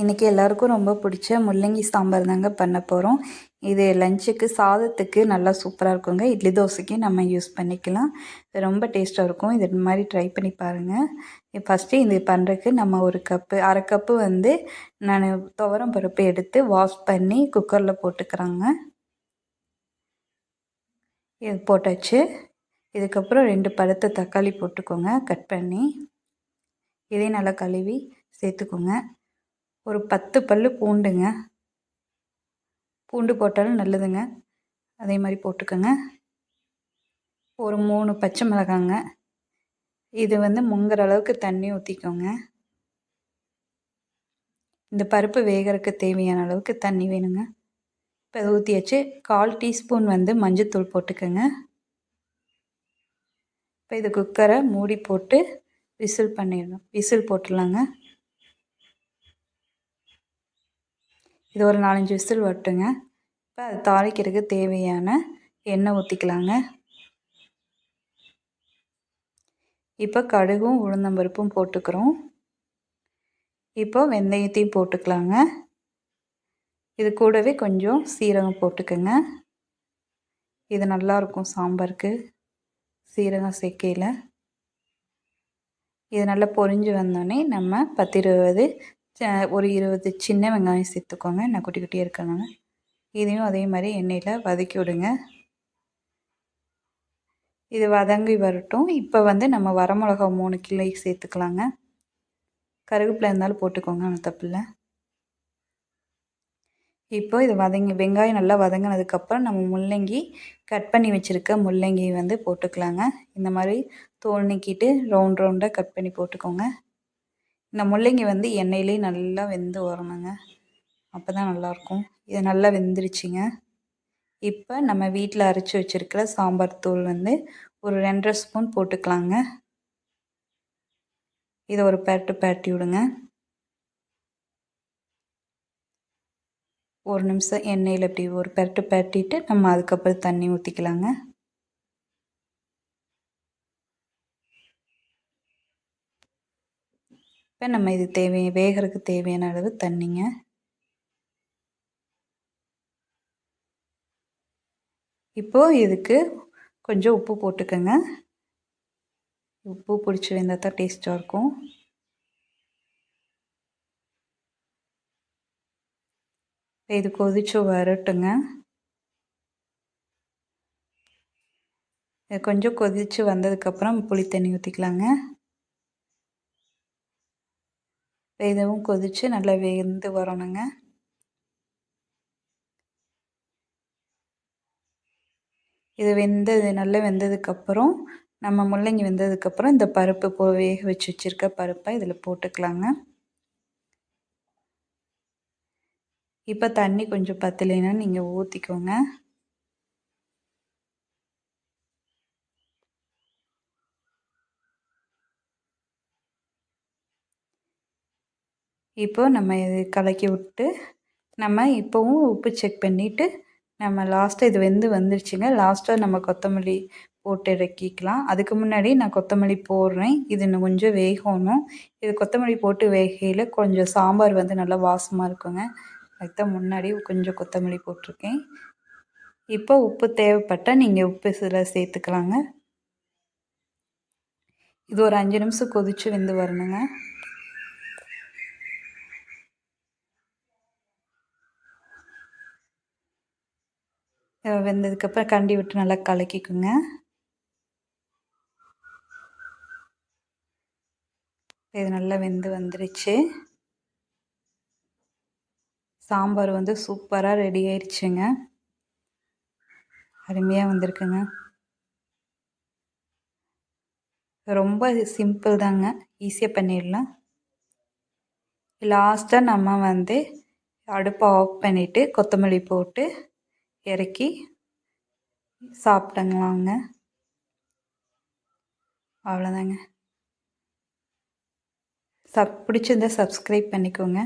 இன்றைக்கி எல்லாருக்கும் ரொம்ப பிடிச்ச முள்ளங்கி சாம்பார் தாங்க பண்ண போகிறோம் இது லஞ்சுக்கு சாதத்துக்கு நல்லா சூப்பராக இருக்குங்க. இட்லி தோசைக்கு நம்ம யூஸ் பண்ணிக்கலாம். இது ரொம்ப டேஸ்ட்டாக இருக்கும். இது மாதிரி ட்ரை பண்ணி பாருங்கள் ஃபஸ்ட்டு இது பண்ணுறதுக்கு நம்ம ஒரு கப்பு அரை கப்பு வந்து நான் துவரம் பருப்பு எடுத்து வாஷ் பண்ணி குக்கரில் போட்டுக்கிறாங்க. இது போட்டாச்சு. இதுக்கப்புறம் ரெண்டு பழுத்த தக்காளி போட்டுக்கோங்க. கட் பண்ணி இதையும் நல்லா கழுவி சேர்த்துக்கோங்க. ஒரு பத்து பல் பூண்டுங்க. பூண்டு போட்டாலும் நல்லதுங்க. அதே மாதிரி போட்டுக்கோங்க. ஒரு மூணு பச்சை மிளகாங்க. இது வந்து முங்குற அளவுக்கு தண்ணி ஊற்றிக்கோங்க இந்த பருப்பு வேகிறதுக்கு தேவையான அளவுக்கு தண்ணி வேணுங்க. இப்போ அதை ஊற்றியாச்சு கால் டீஸ்பூன் வந்து மஞ்சத்தூள் போட்டுக்கோங்க. இப்போ இது குக்கரை மூடி போட்டு விசில் பண்ணிடணும். விசில் போட்டுடலாங்க. இது ஒரு நாலஞ்சு விசில் வரட்டுங்க இப்போ அது தாளிக்கிறதுக்கு தேவையான எண்ணெய் ஊற்றிக்கலாங்க இப்போ கடுகும் உளுந்தம்பருப்பும் போட்டுக்கிறோம். இப்போ வெந்தயத்தையும் போட்டுக்கலாங்க. இது கூடவே கொஞ்சம் சீரகம் போட்டுக்கோங்க. இது நல்லாயிருக்கும் சாம்பாருக்கு. சீரகம் சேர்க்கையில். இது நல்லா பொரிஞ்சு வந்தோடனே நம்ம பத்து இருபது ஒரு இருபது சின்ன வெங்காயம் சேர்த்துக்கோங்க. நான் குட்டி குட்டியாக இருக்கனால இதையும் அதே மாதிரி எண்ணெயில் வதக்கி விடுங்க. இது வதங்கி வரட்டும். இப்போ வந்து நம்ம வரமிளகா மூணு கிலோ சேர்த்துக்கலாங்க. கருவேப்பிலை இருந்தாலும் போட்டுக்கோங்க அந்த தப்பில் இப்போ இது வதங்கி வெங்காயம் நல்லா வதங்கினதுக்கப்புறம் நம்ம முள்ளங்கி கட் பண்ணி வச்சுருக்க முள்ளங்கி வந்து போட்டுக்கலாங்க. இந்த மாதிரி தோல் நீக்கிட்டு ரவுண்ட் ரவுண்டாக கட் பண்ணி போட்டுக்கோங்க. இந்த முள்ளங்கி வந்து எண்ணெயிலே நல்லா வெந்து வரணுங்க. அப்போ தான் நல்லாயிருக்கும். இது நல்லா வெந்துருச்சுங்க. இப்போ நம்ம வீட்டில் அரைச்சி வச்சுருக்கிற சாம்பார் தூள் வந்து ஒரு ரெண்டரை ஸ்பூன் போட்டுக்கலாங்க. இதை ஒரு பேட்டு பேட்டி விடுங்க. ஒரு நிமிஷம் எண்ணெயில் இப்படி ஒரு பெரட்டு பேட்டிட்டு நம்ம அதுக்கப்புறம் தண்ணி ஊற்றிக்கலாங்க இப்போ நம்ம இது தேவை வேகிறதுக்கு தேவையான அளவு தண்ணிங்க. இப்போது இதுக்கு கொஞ்சம் உப்பு போட்டுக்கோங்க. உப்பு பிடிச்சி வந்தால் தான் டேஸ்ட்டாக இருக்கும் இது கொதிச்சு வரட்டுங்க. கொஞ்சம் கொதித்து வந்ததுக்கப்புறம் புளி தண்ணி ஊற்றிக்கலாங்க இதுவும் கொதித்து நல்லா வெந்து வரணுங்க. இது வெந்தது நல்லா வெந்ததுக்கப்புறம் நம்ம முள்ளங்கி வெந்ததுக்கப்புறம் இந்த பருப்பு போ வேக வச்சு வச்சுருக்க பருப்பை இதில் போட்டுக்கலாங்க. இப்போ தண்ணி கொஞ்சம் பத்தலைன்னா நீங்கள் ஊற்றிக்கோங்க இப்போது நம்ம இது கலக்கி விட்டு நம்ம இப்போவும் உப்பு செக் பண்ணிவிட்டு நம்ம லாஸ்ட்டாக இது வெந்து வந்துருச்சுங்க. லாஸ்ட்டாக நம்ம கொத்தமல்லி போட்டு இறக்கிக்கலாம். அதுக்கு முன்னாடி நான் கொத்தமல்லி போடுறேன். இது இன்னும் கொஞ்சம் வேகணும். இது கொத்தமல்லி போட்டு வேகையில் கொஞ்சம் சாம்பார் வந்து நல்லா வாசமாக இருக்குங்க. அதுக்கு தான் முன்னாடி கொஞ்சம் கொத்தமல்லி போட்டிருக்கேன். இப்போ உப்பு தேவைப்பட்டால் நீங்கள் உப்பு சில சேர்த்துக்கலாங்க. இது ஒரு அஞ்சு நிமிஷம் கொதித்து வெந்து வரணுங்க. வெந்ததுக்கப்புறம் கண்டி விட்டு நல்லா கலக்கிக்குங்க. இது நல்லா வெந்து வந்துருச்சு. சாம்பார் வந்து சூப்பராக ரெடி ஆயிடுச்சுங்க அருமையாக வந்திருக்குங்க. ரொம்ப சிம்பிள் தாங்க. ஈஸியாக பண்ணிடலாம். லாஸ்ட்டாக நம்ம வந்து அடுப்பை ஆஃப் பண்ணிவிட்டு கொத்தமல்லி போட்டு இறக்கி சாப்பிட்டங்களாங்க. அவ்வளோதாங்க. சப் பிடிச்சிருந்தா சப்ஸ்கிரைப் பண்ணிக்கோங்க.